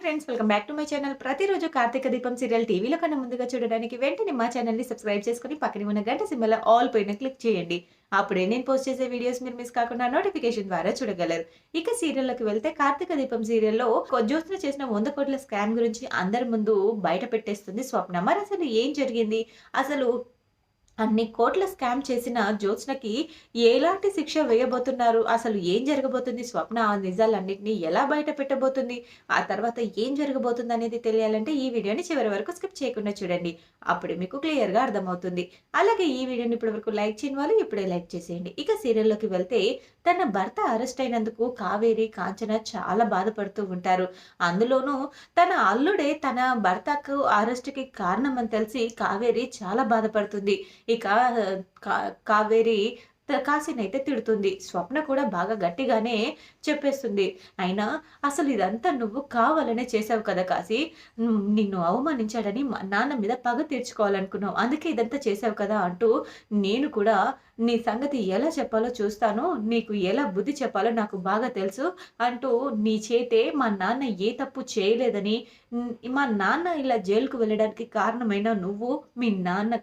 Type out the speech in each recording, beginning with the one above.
Friends welcome back to my channel ప్రతిరోజు కార్తీక దీపం serial టీవీలో కన్నా ముందుగా చూడడానికి వెంటనే మా ఛానల్ని సబ్స్క్రైబ్ చేసుకుని పక్కన ఉన్న గంట సింబల్ ఆల్ పైన క్లిక్ చేయండి. అప్పుడే నేను పోస్ట్ చేసే వీడియోస్ మీరు మిస్ కాకుండా నోటిఫికేషన్ ద్వారా చూడగలరు. ఇక సీరియల్లోకి వెళ్తే కార్తీక దీపం సీరియల్లో జ్యోత్స్న చేసిన వంద కోట్ల స్కామ్ గురించి అందరి ముందు బయట పెట్టేస్తుంది స్వప్న. మరి అసలు ఏం జరిగింది? అసలు అన్ని కోట్ల స్కామ్ చేసిన జ్యోత్స్నకి ఎలాంటి శిక్ష వేయబోతున్నారు? అసలు ఏం జరగబోతుంది? స్వప్న ఆ నిజాలన్నింటినీ ఎలా బయట పెట్టబోతుంది? ఆ తర్వాత ఏం జరగబోతుంది అనేది తెలియాలంటే ఈ వీడియోని చివరి వరకు స్కిప్ చేయకుండా చూడండి. అప్పుడు మీకు క్లియర్గా అర్థమవుతుంది. అలాగే ఈ వీడియోని ఇప్పటి వరకు లైక్ చేయని వాళ్ళు ఇప్పుడే లైక్ చేసేయండి. ఇక సీరియల్లోకి వెళ్తే తన భర్త అరెస్ట్ అయినందుకు కావేరి కాంచన చాలా బాధపడుతూ ఉంటారు. అందులోనూ తన అల్లుడే తన భర్తకు అరెస్ట్కి కారణం అని తెలిసి కావేరి చాలా బాధపడుతుంది. ఇక కావేరి కాశీనైతే తిడుతుంది. స్వప్న కూడా బాగా గట్టిగానే చెప్పేస్తుంది. అయినా అసలు ఇదంతా నువ్వు కావాలనే చేసావు కదా కాశీ? నిన్ను అవమానించాడని మా నాన్న మీద పగ తీర్చుకోవాలనుకున్నావు. అందుకే ఇదంతా చేసావు కదా అంటూ నేను కూడా నీ సంగతి ఎలా చెప్పాలో చూస్తాను. నీకు ఎలా బుద్ధి చెప్పాలో నాకు బాగా తెలుసు అంటూ నీ చేతే మా నాన్న ఏ తప్పు చేయలేదని మా నాన్న ఇలా జైలుకు వెళ్ళడానికి కారణమైన నువ్వు మీ నాన్న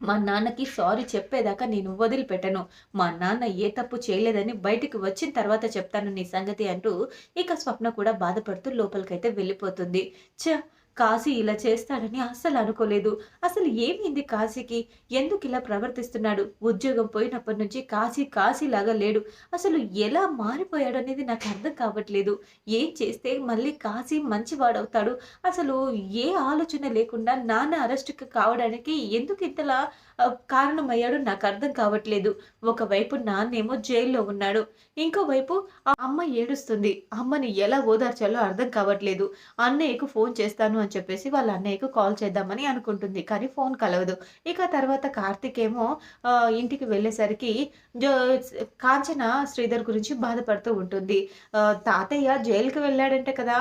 మా నాన్నకి సారీ చెప్పేదాకా నేను వదిలిపెట్టను. మా నాన్న ఏ తప్పు చేయలేదని బయటికి వచ్చిన తర్వాత చెప్తాను నీ సంగతి అంటూ ఇక స్వప్న కూడా బాధపడుతూ లోపలికైతే వెళ్ళిపోతుంది. చ కాశీ ఇలా చేస్తాడని అస్సలు అనుకోలేదు. అసలు ఏమైంది కాశీకి? ఎందుకు ఇలా ప్రవర్తిస్తున్నాడు? ఉద్యోగం పోయినప్పటి నుంచి కాశీ కాశీలాగా లేడు. అసలు ఎలా మారిపోయాడు అనేది నాకు అర్థం కావట్లేదు. ఏం చేస్తే మళ్ళీ కాశీ మంచివాడవుతాడు? అసలు ఏ ఆలోచన లేకుండా నాన్న అరెస్ట్ కావడానికి ఎందుకు ఇంతలా కారణమయ్యాడో నాకు అర్థం కావట్లేదు. ఒకవైపు నాన్నేమో జైల్లో ఉన్నాడు. ఇంకోవైపు ఆ అమ్మ ఏడుస్తుంది. అమ్మని ఎలా ఓదార్చాలో అర్థం కావట్లేదు. అన్నయ్యకు ఫోన్ చేస్తాను అని చెప్పేసి వాళ్ళ అన్నయ్యకు కాల్ చేద్దామని అనుకుంటుంది. కానీ ఫోన్ కలవదు. ఇక తర్వాత కార్తిక్ ఏమో ఇంటికి వెళ్ళేసరికి కాంచన శ్రీధర్ గురించి బాధపడుతూ ఉంటుంది. తాతయ్య జైలుకి వెళ్ళాడంటే కదా.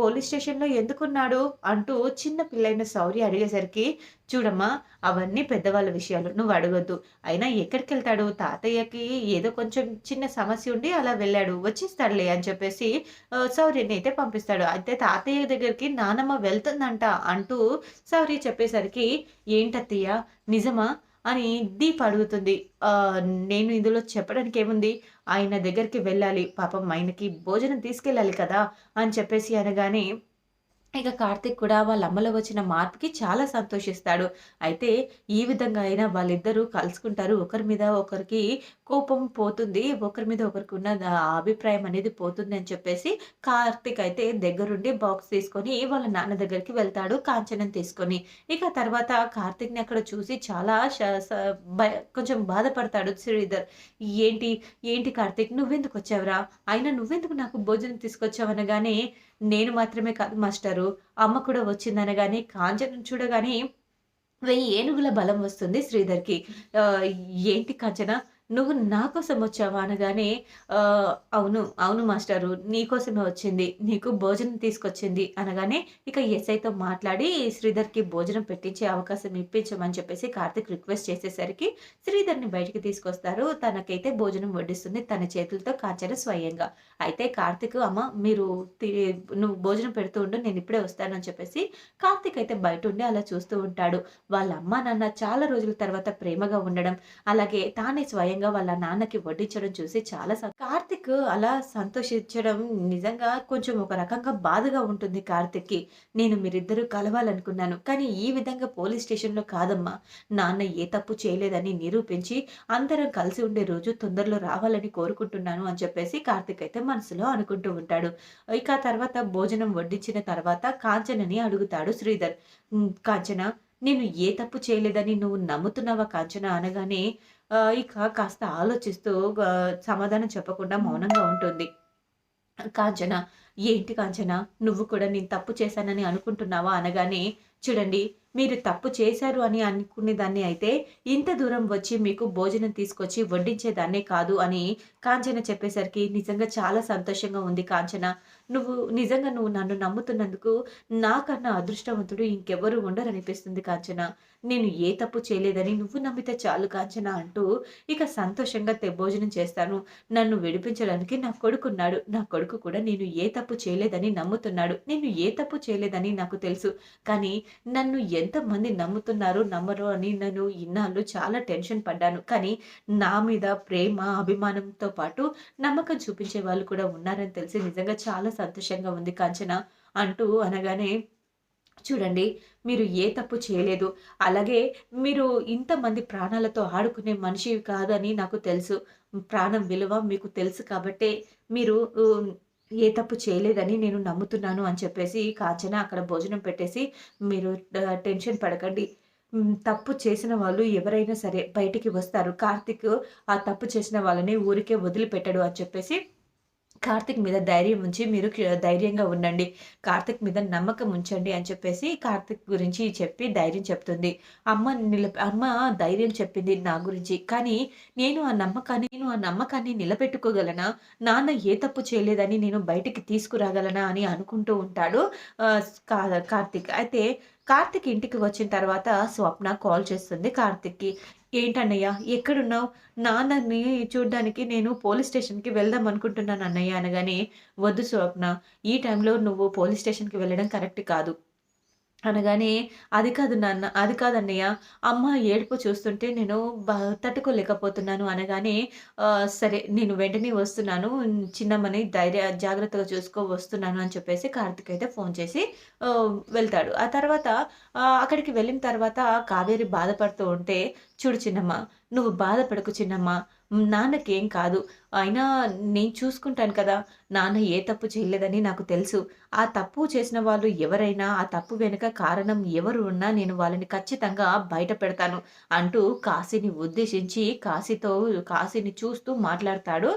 పోలీస్ స్టేషన్లో ఎందుకున్నాడు అంటూ చిన్న పిల్లైన సౌర్య అడిగేసరికి చూడమ్మా అవన్నీ పెద్దవాళ్ళ విషయాలు. నువ్వు అడగొద్దు. అయినా ఎక్కడికి వెళ్తాడు తాతయ్యకి ఏదో కొంచెం చిన్న సమస్య ఉండి అలా వెళ్ళాడు. వచ్చేస్తాడులే అని చెప్పేసి సౌర్యని అయితే పంపిస్తాడు. అయితే తాతయ్య దగ్గరికి నానమ్మ వెళ్తుందంట అంటూ సౌర్య చెప్పేసరికి ఏంటత్తయ్య? నిజమా? అని దీప్ అడుగుతుంది. నేను ఇందులో చెప్పడానికి ఏముంది? ఆయన దగ్గరికి వెళ్ళాలి. పాపం ఆయనకి భోజనం తీసుకెళ్ళాలి కదా? అని చెప్పేసి అనగానే ఇక కార్తిక్ కూడా వాళ్ళ అమ్మలో వచ్చిన మార్పుకి చాలా సంతోషిస్తాడు. అయితే ఈ విధంగా అయినా వాళ్ళిద్దరూ కలుసుకుంటారు. ఒకరి మీద ఒకరికి కోపం పోతుంది. ఒకరి మీద ఒకరికి ఉన్న అభిప్రాయం అనేది పోతుంది అని చెప్పేసి కార్తిక్ అయితే దగ్గరుండి బాక్స్ తీసుకొని వాళ్ళ నాన్న దగ్గరికి వెళ్తాడు కాంచనం తీసుకొని. ఇక తర్వాత కార్తిక్ని అక్కడ చూసి చాలా కొంచెం బాధపడతాడు శ్రీధర్. ఏంటి ఏంటి కార్తిక్? నువ్వెందుకు వచ్చావురా? అయినా నువ్వెందుకు నాకు భోజనం తీసుకొచ్చావనగానే నేను మాత్రమే కాదు మాస్టరు. అమ్మ కూడా వచ్చిందనగానే కాంచను చూడగానే వెయ్యి ఏనుగుల బలం వస్తుంది శ్రీధర్కి. ఏంటి కాంచన? నువ్వు నా కోసం వచ్చావా అనగానే అవును అవును మాస్టరు నీకోసమే వచ్చింది నీకు భోజనం తీసుకొచ్చింది అనగానే ఇక ఎస్ఐతో మాట్లాడి శ్రీధర్కి భోజనం పెట్టించే అవకాశం ఇప్పించమని చెప్పేసి కార్తిక్ రిక్వెస్ట్ చేసేసరికి శ్రీధర్ని బయటికి తీసుకొస్తారు. తనకైతే భోజనం వడ్డిస్తుంది తన చేతులతో కాచారు స్వయంగా. అయితే కార్తిక్ అమ్మ మీరు నువ్వు భోజనం పెడుతూ ఉండు నేను ఇప్పుడే వస్తానని చెప్పేసి కార్తిక్ అయితే బయట ఉండి అలా చూస్తూ ఉంటాడు. వాళ్ళ అమ్మ నాన్న చాలా రోజుల తర్వాత ప్రేమగా ఉండడం అలాగే తానే స్వయంగా నిజంగా వాళ్ళ నాన్నకి వడ్డించడం చూసి చాలా కార్తిక్ అలా సంతోషించడం నిజంగా కొంచెం ఒక రకంగా బాధగా ఉంటుంది కార్తిక్కి. నేను మీరిద్దరూ కలవాలనుకున్నాను. కానీ ఈ విధంగా పోలీస్ స్టేషన్లో కాదమ్మా. నాన్న ఏ తప్పు చేయలేదని నిరూపించి అందరం కలిసి ఉండే రోజు తొందరలో రావాలని కోరుకుంటున్నాను అని చెప్పేసి కార్తిక్ అయితే మనసులో అనుకుంటూ ఉంటాడు. ఇక తర్వాత భోజనం వడ్డించిన తర్వాత కాంచనని అడుగుతాడు శ్రీధర్. కాంచన నేను ఏ తప్పు చేయలేదని నువ్వు నమ్ముతున్నావా కాంచన? అనగానే ఇక కాస్త ఆలోచిస్తూ సమాధానం చెప్పకుండా మౌనంగా ఉంటుంది. కాంచన ఏంటి కాంచన? నువ్వు కూడా నేను తప్పు చేశానని అనుకుంటున్నావా? అనగానే చూడండి మీరు తప్పు చేశారు అని అనుకునేదాన్ని అయితే ఇంత దూరం వచ్చి మీకు భోజనం తీసుకొచ్చి వడ్డించేదాన్నే కాదు అని కాంచన చెప్పేసరికి నిజంగా చాలా సంతోషంగా ఉంది కాంచన. నువ్వు నిజంగా నువ్వు నన్ను నమ్ముతున్నందుకు నాకన్నా అదృష్టవంతుడు ఇంకెవరు ఉండరనిపిస్తుంది కాంచన. నేను ఏ తప్పు చేయలేదని నువ్వు నమ్మితే చాలు కాంచన అంటూ ఇక సంతోషంగా భోజనం చేస్తాను. నన్ను విడిపించడానికి నా కొడుకున్నాడు నా కొడుకు కూడా నేను ఏ తప్పు చేయలేదని నమ్ముతున్నాడు. నేను ఏ తప్పు చేయలేదని నాకు తెలుసు. కానీ నన్ను ఎంతమంది నమ్ముతున్నారు నమ్మరు అని నేను ఇన్నాళ్ళు చాలా టెన్షన్ పడ్డాను. కానీ నా మీద ప్రేమ అభిమానంతో పాటు నమ్మకం చూపించే వాళ్ళు కూడా ఉన్నారని తెలిసి నిజంగా చాలా సంతోషంగా ఉంది కాంచన అంటూ అనగానే చూడండి మీరు ఏ తప్పు చేయలేదు. అలాగే మీరు ఇంతమంది ప్రాణాలతో ఆడుకునే మనిషి కాదని నాకు తెలుసు. ప్రాణం విలువ మీకు తెలుసు కాబట్టే మీరు ఏ తప్పు చేయలేదని నేను నమ్ముతున్నాను అని చెప్పేసి కాచన అక్కడ భోజనం పెట్టేసి మీరు టెన్షన్ పడకండి. తప్పు చేసిన వాళ్ళు ఎవరైనా సరే బయటికి వస్తారు. కార్తిక్ ఆ తప్పు చేసిన వాళ్ళని ఊరికే వదిలిపెట్టడు అని చెప్పేసి కార్తిక్ మీద ధైర్యం ఉంచి మీరు ధైర్యంగా ఉండండి. కార్తిక్ మీద నమ్మకం ఉంచండి అని చెప్పేసి కార్తిక్ గురించి చెప్పి ధైర్యం చెప్తుంది. అమ్మ నిల అమ్మ ధైర్యం చెప్పింది నా గురించి. కానీ నేను ఆ నమ్మకాన్ని నేను ఆ నమ్మకాన్ని నిలబెట్టుకోగలనా? నాన్న ఏ తప్పు చేయలేదని నేను బయటికి తీసుకురాగలనా అని అనుకుంటూ ఉంటాడు కార్తిక్. అయితే కార్తిక్ ఇంటికి వచ్చిన తర్వాత స్వప్న కాల్ చేస్తుంది కార్తిక్కి. ఏంటన్నయ్య ఎక్కడున్నావు? నాన్నని చూడ్డానికి నేను పోలీస్ స్టేషన్కి వెళ్దాం అనుకుంటున్నాను అన్నయ్య అనగానే వద్దు స్వప్న ఈ టైంలో నువ్వు పోలీస్ స్టేషన్కి వెళ్ళడం కరెక్ట్ కాదు. అనగానే అది కాదు నాన్న అది కాదన్నయ్య. అమ్మ ఏడుపు చూస్తుంటే నేను బ తట్టుకోలేకపోతున్నాను. అనగానే సరే నేను వెంటనే వస్తున్నాను. చిన్నమ్మని ధైర్య జాగ్రత్తగా చూసుకో వస్తున్నాను అని చెప్పేసి కార్తిక్ అయితే ఫోన్ చేసి వెళ్తాడు. ఆ తర్వాత అక్కడికి వెళ్ళిన తర్వాత కావేరి బాధపడుతూ ఉంటే చూడు చిన్నమ్మ నువ్వు బాధపడకు చిన్నమ్మ. నాన్నకేం కాదు. అయినా నేను చూసుకుంటాను కదా నాన్న ఏ తప్పు చేయలేదని నాకు తెలుసు. ఆ తప్పు చేసిన వాళ్ళు ఎవరైనా ఆ తప్పు వెనుక కారణం ఎవరు ఉన్నా నేను వాళ్ళని ఖచ్చితంగా బయట పెడతాను అంటూ కాశీని ఉద్దేశించి కాశీతో కాశీని చూస్తూ మాట్లాడతాడు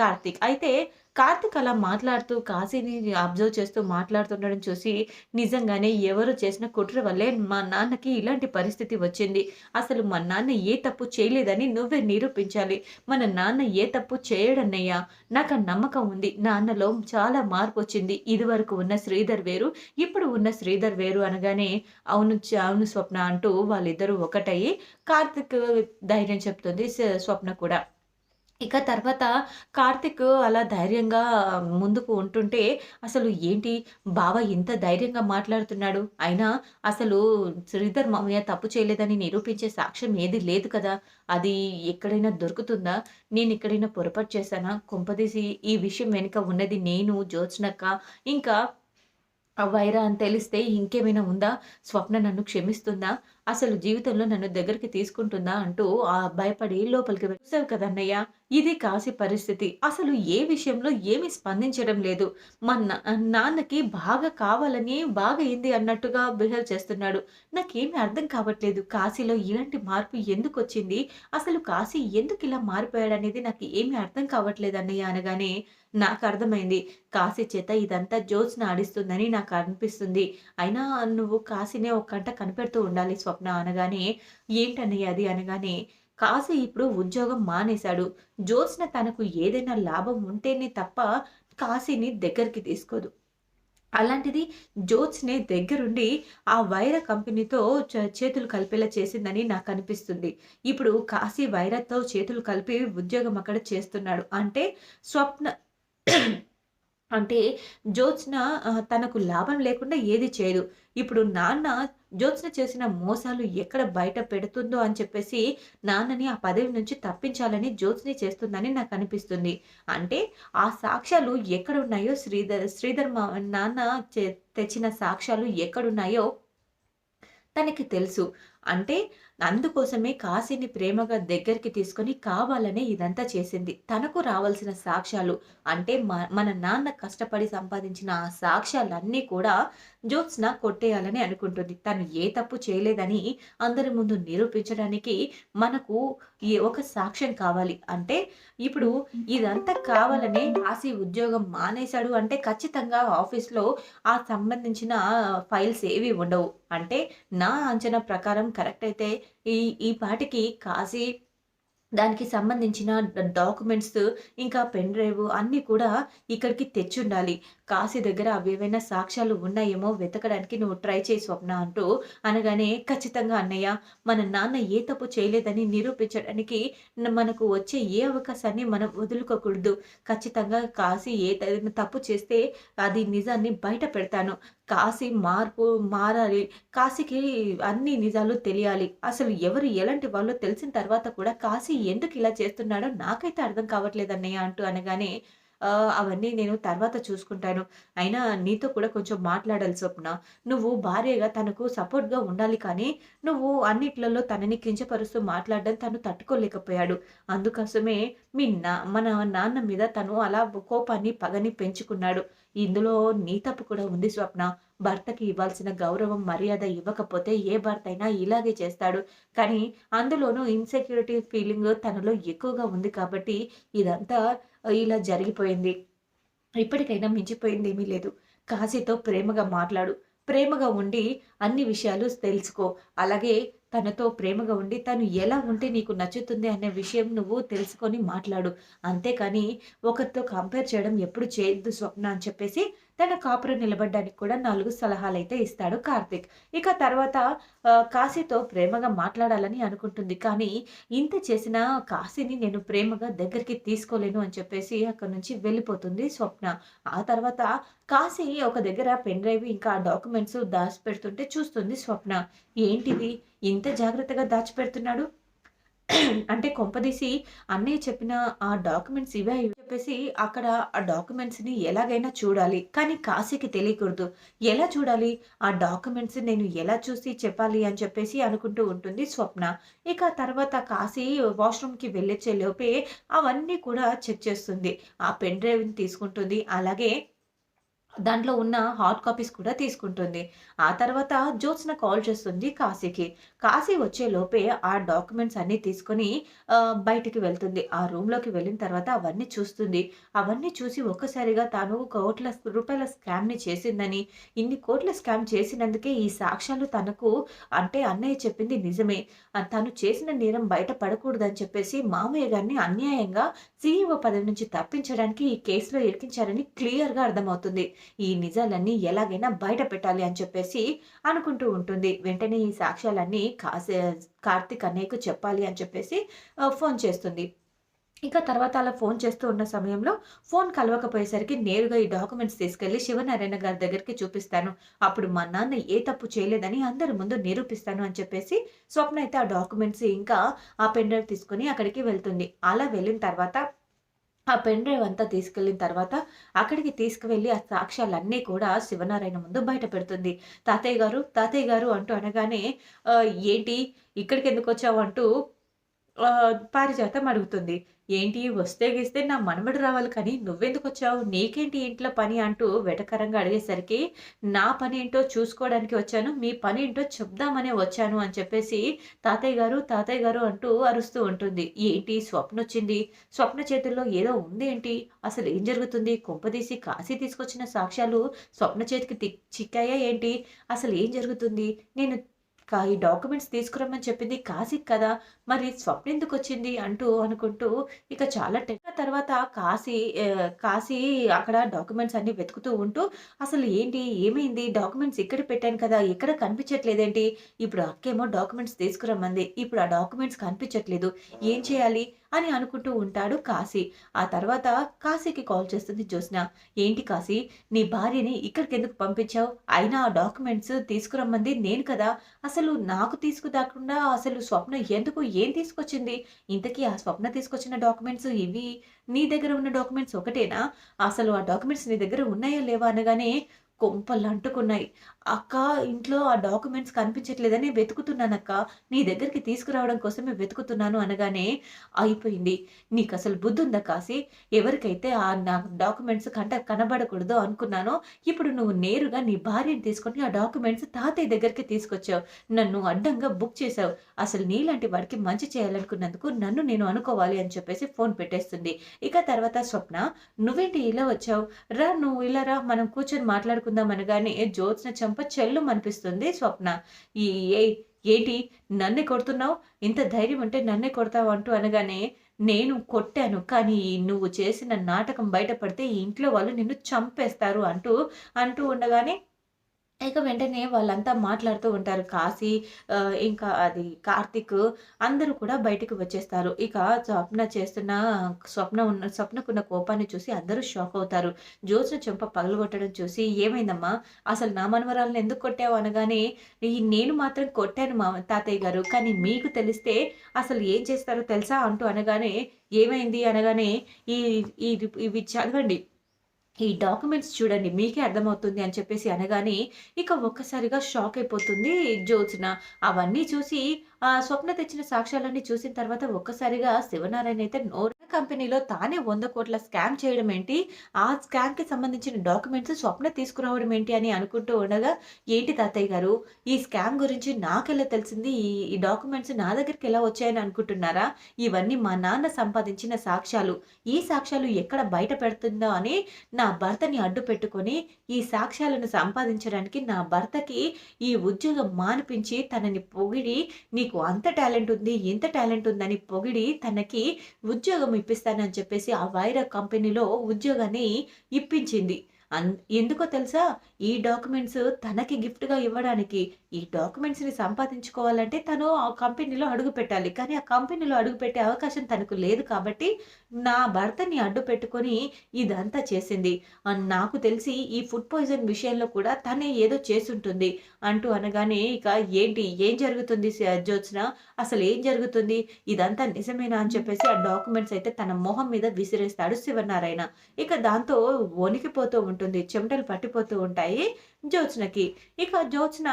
కార్తీక్. అయితే కార్తిక్ అలా మాట్లాడుతూ కాశీని అబ్జర్వ్ చేస్తూ మాట్లాడుతుండడం చూసి నిజంగానే ఎవరు చేసిన కుట్ర వల్లే మా నాన్నకి ఇలాంటి పరిస్థితి వచ్చింది. అసలు మా నాన్న ఏ తప్పు చేయలేదని నువ్వే నిరూపించాలి. మన నాన్న ఏ తప్పు చేయడన్నయ్యా? నాకు ఆ నమ్మకం ఉంది. నాన్నలో చాలా మార్పు వచ్చింది. ఇదివరకు ఉన్న శ్రీధర్ వేరు ఇప్పుడు ఉన్న శ్రీధర్ వేరు అనగానే అవును అవును స్వప్న అంటూ వాళ్ళిద్దరూ ఒకటయ్యి కార్తిక్ ధైర్యం చెప్తుంది స్వప్న కూడా. ఇక తర్వాత కార్తిక్ అలా ధైర్యంగా ముందుకు ఉంటుంటే అసలు ఏంటి? బావ ఇంత ధైర్యంగా మాట్లాడుతున్నాడు. అయినా అసలు శ్రీధర్ మామయ్య తప్పు చేయలేదని నిరూపించే సాక్ష్యం ఏది లేదు కదా? అది ఎక్కడైనా దొరుకుతుందా? నేను ఎక్కడైనా పొరపాటు చేశానా? కుంపదీసి ఈ విషయం వెనుక ఉన్నది నేను జ్యోత్స్నక్క ఇంకా వైరా అని తెలిస్తే ఇంకేమైనా ఉందా? స్వప్న నన్ను క్షమిస్తుందా? అసలు జీవితంలో నన్ను దగ్గరికి తీసుకుంటుందా అంటూ ఆ భయపడి లోపలికి చూసావు కదన్నయ్య ఇది కాసి పరిస్థితి. అసలు ఏ విషయంలో ఏమి స్పందించడం లేదు. మా నాన్నకి బాగా కావాలని బాగా అయింది అన్నట్టుగా బిహేవ్ చేస్తున్నాడు. నాకేమి అర్థం కావట్లేదు. కాశీలో ఇలాంటి మార్పు ఎందుకు వచ్చింది? అసలు కాశీ ఎందుకు ఇలా మారిపోయాడు అనేది నాకు ఏమి అర్థం కావట్లేదు అన్నయ్య అనగానే నాకు అర్థమైంది. కాశీ చేత ఇదంతా జ్యోత్స్న ఆడిస్తుందని నాకు అనిపిస్తుంది. అయినా నువ్వు కాశీనే ఒక గంట కనిపెడుతూ ఉండాలి స్వప్న. స్వప్న అనగానే ఏంటన్నయ్య అది? అనగానే కాశీ ఇప్పుడు ఉద్యోగం మానేశాడు. జ్యోత్స్న తనకు ఏదైనా లాభం ఉంటేనే తప్ప కాశీని దగ్గరికి తీసుకోదు. అలాంటిది జోత్స్నే దగ్గరుండి ఆ వైర కంపెనీతో చేతులు కలిపేలా చేసిందని నాకు అనిపిస్తుంది ఇప్పుడు కాశీ వైరతో చేతులు కలిపి ఉద్యోగం అక్కడ చేస్తున్నాడు. అంటే స్వప్న అంటే జ్యోత్స్న తనకు లాభం లేకుండా ఏది చేయదు. ఇప్పుడు నాన్న జ్యోత్స్న చేసిన మోసాలు ఎక్కడ బయట పెడుతుందో అని చెప్పేసి నాన్నని ఆ పదవి నుంచి తప్పించాలని జ్యోత్స్ని చేస్తుందని నాకు అనిపిస్తుంది. అంటే ఆ సాక్ష్యాలు ఎక్కడున్నాయో శ్రీధర్ శ్రీధర్ మా నాన్న తెచ్చిన సాక్ష్యాలు ఎక్కడున్నాయో తనకి తెలుసు. అంటే అందుకోసమే కాశీని ప్రేమగా దగ్గరికి తీసుకొని కావాలనే ఇదంతా చేసింది. తనకు రావాల్సిన సాక్ష్యాలు అంటే మ మన నాన్న కష్టపడి సంపాదించిన ఆ సాక్ష్యాలన్నీ కూడా జ్యోత్స్న కొట్టేయాలని అనుకుంటుంది. తను ఏ తప్పు చేయలేదని అందరి ముందు నిరూపించడానికి మనకు ఒక సాక్ష్యం కావాలి. అంటే ఇప్పుడు ఇదంతా కావాలనే కాశీ ఉద్యోగం మానేశాడు అంటే ఖచ్చితంగా ఆఫీస్‌లో ఆ సంబంధించిన ఫైల్స్ ఏవి ఉండవు. అంటే నా అంచనా ప్రకారం కరెక్ట్ అయితే ఈ ఈ పాటికి కాశీ దానికి సంబంధించిన డాక్యుమెంట్స్ ఇంకా పెన్ డ్రైవ్ అన్నీ కూడా ఇక్కడికి తెచ్చుండాలి. కాశీ దగ్గర అవి ఏవైనా సాక్ష్యాలు ఉన్నాయేమో వెతకడానికి నువ్వు ట్రై చేయి స్వప్న అంటూ అనగానే, ఖచ్చితంగా అన్నయ్య మన నాన్న ఏ తప్పు చేయలేదని నిరూపించడానికి మనకు వచ్చే ఏ అవకాశాన్ని మనం వదులుకోకూడదు. ఖచ్చితంగా కాశీ ఏదైనా తప్పు చేస్తే అది నిజాన్ని బయట పెడతాను. కాశీ మార్పు మారాలి. కాశీకి అన్ని నిజాలు తెలియాలి. అసలు ఎవరు ఎలాంటి వాళ్ళు తెలిసిన తర్వాత కూడా కాశీ ఎందుకు ఇలా చేస్తున్నాడో నాకైతే అర్థం కావట్లేదు అన్నయ్య అంటూ అనగానే, అవన్నీ నేను తర్వాత చూసుకుంటాను. అయినా నీతో కూడా కొంచెం మాట్లాడాలి స్వప్న. నువ్వు భార్యగా తనకు సపోర్ట్‌గా ఉండాలి కానీ, నువ్వు అన్నిట్లలో తనని కించపరుస్తూ మాట్లాడడం తను తట్టుకోలేకపోయాడు. అందుకోసమే మీ నా మన నాన్న మీద తను అలా కోపాన్ని, పగని పెంచుకున్నాడు. ఇందులో నీ తప్పు కూడా ఉంది స్వప్న. భర్తకి ఇవ్వాల్సిన గౌరవం, మర్యాద ఇవ్వకపోతే ఏ భర్త అయినా ఇలాగే చేస్తాడు. కానీ అందులోనూ ఇన్‌సెక్యూరిటీ ఫీలింగ్ తనలో ఎక్కువగా ఉంది కాబట్టి ఇదంతా ఇలా జరిగిపోయింది. ఇప్పటికైనా మించిపోయిందేమీ లేదు. కాశీతో ప్రేమగా మాట్లాడు. ప్రేమగా ఉండి అన్ని విషయాలు తెలుసుకో. అలాగే తనతో ప్రేమగా ఉండి తను ఎలా ఉంటే నీకు నచ్చుతుంది అనే విషయం నువ్వు తెలుసుకొని మాట్లాడు. అంతేకానీ ఒకరితో కంపేర్ చేయడం ఎప్పుడు చేయొద్దు స్వప్న అని చెప్పేసి తన కాపురం నిలబడ్డానికి కూడా నాలుగు సలహాలు అయితే ఇస్తాడు కార్తిక్ ఇక తర్వాత కాశీతో ప్రేమగా మాట్లాడాలని అనుకుంటుంది. కానీ ఇంత చేసిన కాశీని నేను ప్రేమగా దగ్గరికి తీసుకోలేను అని చెప్పేసి అక్కడి నుంచి వెళ్ళిపోతుంది స్వప్న. ఆ తర్వాత కాశీ ఒక దగ్గర పెన్ డ్రైవ్ ఇంకా డాక్యుమెంట్స్ దాచిపెడుతుంటే చూస్తుంది స్వప్న. ఏంటిది ఇంత జాగ్రత్తగా దాచిపెడుతున్నాడు? అంటే కొంపదీసి అన్నయ్య చెప్పిన ఆ డాక్యుమెంట్స్ ఇవే చెప్పేసి అక్కడ ఆ డాక్యుమెంట్స్‌ని ఎలాగైనా చూడాలి. కానీ కాశీకి తెలియకూడదు. ఎలా చూడాలి? ఆ డాక్యుమెంట్స్ నేను ఎలా చూసి చెప్పాలి అని చెప్పేసి అనుకుంటూ ఉంటుంది స్వప్న. ఇక తర్వాత కాశీ వాష్‌రూమ్‌కి వెళ్ళొచ్చే లోపే అవన్నీ కూడా చెక్ చేస్తుంది. ఆ పెన్ డ్రైవ్‌ని తీసుకుంటుంది. అలాగే దాంట్లో ఉన్న హార్డ్ కాపీస్ కూడా తీసుకుంటుంది. ఆ తర్వాత జ్యోత్స్న కాల్ చేస్తుంది కాశీకి. కాశీ వచ్చే లోపే ఆ డాక్యుమెంట్స్ అన్నీ తీసుకొని బయటికి వెళ్తుంది. ఆ రూమ్‌లోకి వెళ్ళిన తర్వాత అవన్నీ చూస్తుంది. అవన్నీ చూసి ఒక్కసారిగా తాను కోట్ల రూపాయల స్కామ్‌ని చేసిందని, ఇన్ని కోట్ల స్కామ్ చేసినందుకే ఈ సాక్ష్యాలు తనకు అంటే అన్నయ్య చెప్పింది నిజమే. తను చేసిన నేరం బయట పడకూడదని చెప్పేసి మామయ్య గారిని అన్యాయంగా సీఈఓ పదవి నుంచి తప్పించడానికి ఈ కేసులో ఇరికించారని క్లియర్‌గా అర్థమవుతుంది. ఈ నిజాలన్నీ ఎలాగైనా బయట పెట్టాలి అని చెప్పేసి అనుకుంటూ ఉంటుంది. వెంటనే ఈ సాక్ష్యాలన్నీ కాసే కార్తిక్ అన్నయ్యకు చెప్పాలి అని చెప్పేసి ఫోన్ చేస్తుంది. ఇక తర్వాత అలా ఫోన్ చేస్తూ ఉన్న సమయంలో ఫోన్ కలవకపోయేసరికి నేరుగా ఈ డాక్యుమెంట్స్ తీసుకెళ్ళి శివనారాయణ గారి దగ్గరికి చూపిస్తాను. అప్పుడు మా నాన్న ఏ తప్పు చేయలేదని అందరి ముందు నిరూపిస్తాను అని చెప్పేసి స్వప్న అయితే ఆ డాక్యుమెంట్స్ ఇంకా ఆ పెన్ డ్రైవ్ తీసుకొని అక్కడికి వెళ్తుంది. అలా వెళ్ళిన తర్వాత ఆ పెన్ డ్రైవ్ అంతా తీసుకెళ్ళిన తర్వాత అక్కడికి తీసుకువెళ్ళి ఆ సాక్ష్యాలన్నీ కూడా శివనారాయణ ముందు బయట పెడుతుంది. తాతయ్య గారు, తాతయ్య గారు అంటూ అనగానే ఏంటి ఇక్కడికి ఎందుకు వచ్చావు అంటూ పారిజాతం అడుగుతుంది. ఏంటి వస్తే గిస్తే నా మనమడు రావాలి కానీ నువ్వెందుకొచ్చావు? నీకేంటి ఇంట్లో పని అంటూ వెటకరంగా అడిగేసరికి నా పని ఏంటో చూసుకోవడానికి వచ్చాను. మీ పని ఏంటో చెప్దామనే వచ్చాను అని చెప్పేసి తాతయ్య గారు, తాతయ్య గారు అంటూ అరుస్తూ ఉంటుంది. ఏంటి స్వప్న వచ్చింది స్వప్న చేతుల్లో ఏదో ఉంది ఏంటి అసలు ఏం జరుగుతుంది? కుంపదీసి కాశీ తీసుకొచ్చిన సాక్ష్యాలు స్వప్న చేతికి తి చిక్కాయా ఏంటి? అసలు ఏం జరుగుతుంది? నేను ఈ డాక్యుమెంట్స్ తీసుకురమ్మని చెప్పింది కాశీకి కదా! మరి స్వప్న ఎందుకొచ్చింది? అంటూ అనుకుంటూ ఇక చాలా టెన్ తర్వాత కాశీ కాశీ అక్కడ డాక్యుమెంట్స్ అన్ని వెతుకుతూ ఉంటూ అసలు ఏంటి? ఏమైంది? డాక్యుమెంట్స్ ఇక్కడ పెట్టాను కదా! ఎక్కడ కనిపించట్లేదేంటి? ఇప్పుడు అక్కేమో డాక్యుమెంట్స్ తీసుకురమ్మంది. ఇప్పుడు ఆ డాక్యుమెంట్స్ కనిపించట్లేదు. ఏం చేయాలి? అని అనుకుంటూ ఉంటాడు కాశీ. ఆ తర్వాత కాశీకి కాల్ చేస్తుంది జ్యోత్స్న. ఏంటి కాశీ నీ భార్యని ఇక్కడికి ఎందుకు పంపించావు? అయినా ఆ డాక్యుమెంట్స్ తీసుకురమ్మంది నేను కదా! అసలు నాకు తీసుకురాకుండా అసలు స్వప్న ఎందుకు ఏం తీసుకొచ్చింది? ఇంతకీ ఆ స్వప్న తీసుకొచ్చిన డాక్యుమెంట్స్ ఇవి నీ దగ్గర ఉన్న డాక్యుమెంట్స్ ఒకటేనా? అసలు ఆ డాక్యుమెంట్స్ నీ దగ్గర ఉన్నాయా లేవా? అనగానే కొంపలు అంటుకున్నాయి. "అక్క ఇంట్లో ఆ డాక్యుమెంట్స్ కనిపించట్లేదని వెతుకుతున్నానక్క. నీ దగ్గరికి తీసుకురావడం కోసమే వెతుకుతున్నాను" అనగానే అయిపోయింది. నీకు అసలు బుద్ధుందా కాసి ఎవరికైతే ఆ నా డాక్యుమెంట్స్ కంట కనబడకూడదు అనుకున్నానో, ఇప్పుడు నువ్వు నేరుగా నీ భార్యని తీసుకొని ఆ డాక్యుమెంట్స్ తాతయ్య దగ్గరికి తీసుకొచ్చావు. నన్ను అడ్డంగా బుక్ చేశావు. అసలు నీలాంటి వాడికి మంచి చేయాలనుకున్నందుకు నన్ను నేను అనుకోవాలి" అని చెప్పేసి ఫోన్ పెట్టేస్తుంది. ఇక తర్వాత స్వప్న "నువ్వేంటి ఇలా వచ్చావు? రా నువ్వు ఇలా రా మనం కూర్చొని మాట్లాడుకుందాం" అనగానే జ్యోత్స్న చంప చెల్లుమనిపిస్తుంది స్వప్న. ఈ ఏయ్! ఏంటి నన్నే కొడుతున్నావు? ఇంత ధైర్యం ఉంటే నన్నే కొడతావు అంటూ అనగానే, "నేను కొట్టాను. కానీ నువ్వు చేసిన నాటకం బయటపడితే ఇంట్లో వాళ్ళు నిన్ను చంపేస్తారు" అంటూ అంటూ ఉండగానే ఇక వెంటనే వాళ్ళంతా మాట్లాడుతూ ఉంటారు. కాశీ ఇంకా అది కార్తీక్ అందరూ కూడా బయటికి వచ్చేస్తారు. ఇక స్వప్న చేస్తున్న స్వప్న ఉన్న స్వప్నకున్న కోపాన్ని చూసి అందరూ షాక్ అవుతారు. జ్యోత్స్న చెంప పగలగొట్టడం చూసి "ఏమైందమ్మా? అసలు నా మనవరాలను ఎందుకు కొట్టావు?" అనగానే "ఈ నేను మాత్రం కొట్టాను మా తాతయ్య గారు. కానీ మీకు తెలిస్తే అసలు ఏం చేస్తారో తెలుసా?" అంటూ అనగానే "ఏమైంది?" అనగానే ఈ ఇవి చదవండి. ఈ డాక్యుమెంట్స్ చూడండి. మీకే అర్థమవుతుంది" అని చెప్పేసి అనగానే ఇక ఒక్కసారిగా షాక్ అయిపోతుంది జ్యోత్స్న. అవన్నీ చూసి ఆ స్వప్న తెచ్చిన సాక్ష్యాలన్నీ చూసిన తర్వాత ఒక్కసారిగా శివనారాయణ అయితే నోరు కంపెనీలో తానే వంద కోట్ల స్కామ్ చేయడం ఏంటి? ఆ స్కామ్‌కి సంబంధించిన డాక్యుమెంట్స్ స్వప్న తీసుకురావడం ఏంటి? అని అనుకుంటూ ఉండగా, "ఏంటి తాతయ్య గారు ఈ స్కామ్ గురించి నాకెలా తెలిసింది? ఈ ఈ డాక్యుమెంట్స్ నా దగ్గరికి ఎలా వచ్చాయని అనుకుంటున్నారా? ఇవన్నీ మా నాన్న సంపాదించిన సాక్ష్యాలు. ఈ సాక్ష్యాలు ఎక్కడ బయట పెడుతుందో అని నా భర్తని అడ్డు పెట్టుకొని, ఈ సాక్ష్యాలను సంపాదించడానికి నా భర్తకి ఈ ఉద్యోగం మానిపించి తనని పొగిడి, నీకు అంత టాలెంట్ ఉంది, ఇంత టాలెంట్ ఉందని పొగిడి తనకి ఉద్యోగం ఇప్పిస్తానని చెప్పేసి ఆ వైరా కంపెనీలో ఉద్యోగాన్ని ఇప్పించింది. అన్ ఎందుకో తెలుసా? ఈ డాక్యుమెంట్స్ తనకి గిఫ్ట్‌గా ఇవ్వడానికి. ఈ డాక్యుమెంట్స్‌ని సంపాదించుకోవాలంటే తను ఆ కంపెనీలో అడుగుపెట్టాలి. కానీ ఆ కంపెనీలో అడుగుపెట్టే అవకాశం తనకు లేదు కాబట్టి, నా భర్తని అడ్డు పెట్టుకొని ఇదంతా చేసింది. నాకు తెలిసి ఈ ఫుడ్ పాయిజన్ విషయంలో కూడా తనే ఏదో చేసుంటుంది" అంటూ అనగానే ఇక "ఏంటి? ఏం జరుగుతుంది జ్యోత్స్న? అసలు ఏం జరుగుతుంది? ఇదంతా నిజమేనా?" అని చెప్పేసి ఆ డాక్యుమెంట్స్ అయితే తన మొహం మీద విసిరేస్తాడు శివనారాయణ. ఇక దాంతో వణికిపోతూ ఉంటుంది. చెమటలు పట్టిపోతూ ఉంటాయి జ్యోత్స్నకి. ఇక జ్యోత్స్న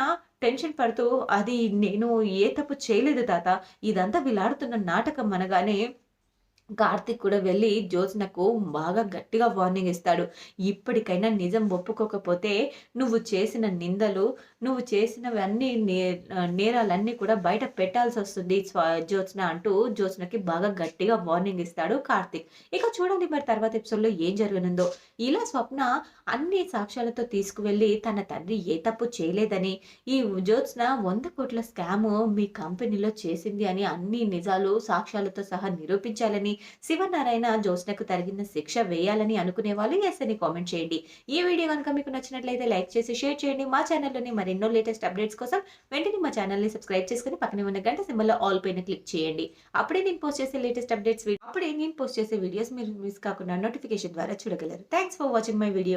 టెన్షన్ పడుతూ "అది నేను ఏ తప్పు చేయలేదు తాత. ఇదంతా వీళ్ళాడుతున్న నాటకం" అనగానే కార్తిక్ కూడా వెళ్ళి జ్యోత్స్నకు బాగా గట్టిగా వార్నింగ్ ఇస్తాడు. "ఇప్పటికైనా నిజం ఒప్పుకోకపోతే నువ్వు చేసిన నిందలు, నువ్వు చేసినవన్నీ నేరాలన్నీ కూడా బయట పెట్టాల్సి వస్తుంది జ్యోత్స్న" అంటూ జ్యోత్స్నకి బాగా గట్టిగా వార్నింగ్ ఇస్తాడు కార్తిక్ ఇక చూడండి మరి తర్వాత ఎపిసోడ్‌లో ఏం జరగనుందో. ఇలా స్వప్న అన్ని సాక్ష్యాలతో తీసుకువెళ్ళి తన తండ్రి ఏ తప్పు చేయలేదని, ఈ జ్యోత్స్న 100,00,00,000 స్కామ్ మీ కంపెనీలో చేసింది అని అన్ని నిజాలు, సాక్ష్యాలతో సహా నిరూపించాలని, శివనారాయణ జ్యోత్స్నకు తరిగిన శిక్ష వేయాలని అనుకునే వాళ్ళు ఎస్ అని కామెంట్ చేయండి. ఈ వీడియో కనుక మీకు నచ్చినట్లయితే లైక్ చేసి షేర్ చేయండి. మా ఛానల్‌లోని మరెన్నో లేటెస్ట్ అప్డేట్స్ కోసం వెంటనే మా ఛానల్‌ని సబ్స్క్రైబ్ చేసుకొని పక్కనే ఉన్న గంట సింబల్‌లో ఆల్ పైన క్లిక్ చేయండి. అప్పుడే నేను పోస్ట్ చేసే లేటెస్ట్ అప్డేట్స్ అప్పుడే నేను పోస్ట్ చేసే వీడియోస్ మీరు మిస్ కాకుండా నోటిఫికేషన్ ద్వారా చూడగలరు. Thanks for watching my video.